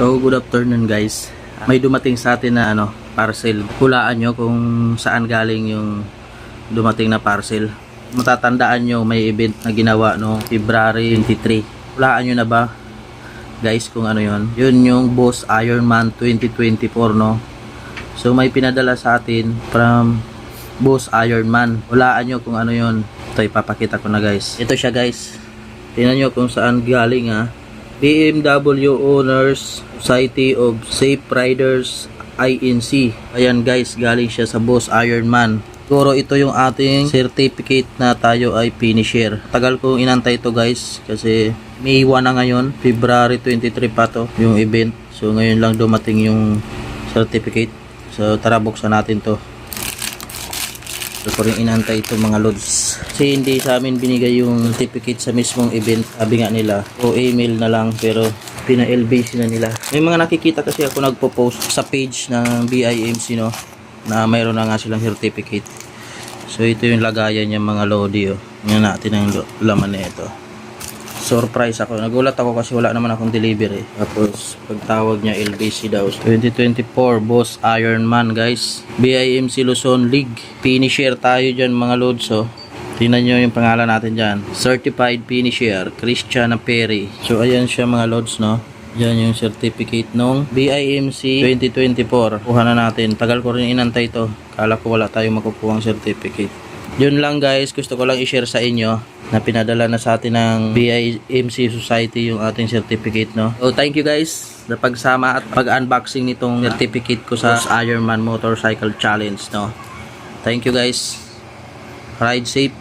So, good afternoon guys. May dumating sa atin na ano, parcel. Hulaan nyo kung saan galing yung dumating na parcel. Matatandaan nyo may event na ginawa no February 23. Hulaan nyo na ba? Guys, kung ano yon Yun yung Boss Ironman 2024 no. So may pinadala sa atin from Boss Ironman. Hulaan nyo kung ano yon Ito ipapakita ko na guys. Ito siya guys. Tingnan nyo kung saan galing ha. BMW Owners Society of Safe Riders INC. Ayan guys, galing siya sa Boss Ironman. Siguro ito yung ating certificate na tayo ay finisher. Tagal kong inantay ito guys kasi May 1 na ngayon, February 23 pa to yung event. So ngayon lang dumating yung certificate. So tara buksan natin to. So ko rin inantay ito mga lods. Kasi hindi sa amin binigay yung certificate sa mismong event. Sabi nga nila, o email na lang pero pina-LBC na nila. May mga nakikita kasi ako nagpo-post sa page ng BIMC no na mayroon na nga silang certificate. So ito yung lagayan niya mga lodi oh. Ngayon natin ang laman na ito. Surprise ako. Nagulat ako kasi wala naman akong delivery. Tapos pagtawag niya LBC daw. 2024 Boss Ironman guys. BIMC Luzon League. Finisher tayo dyan mga lods oh. Tingnan nyo yung pangalan natin dyan. Certified Finisher, Christian Perry. So, ayan siya mga lods, no? Yan yung certificate nung BIMC 2024. Kuha na natin. Tagal ko rin inantay ito. Kala ko wala tayong makukuha certificate. Yun lang guys, gusto ko lang i-share sa inyo na pinadala na sa atin ng BIMC Society yung ating certificate, no? So, thank you guys sa pagsama at pag-unboxing nitong certificate ko sa Ironman Motorcycle Challenge, no? Thank you guys. Ride safe.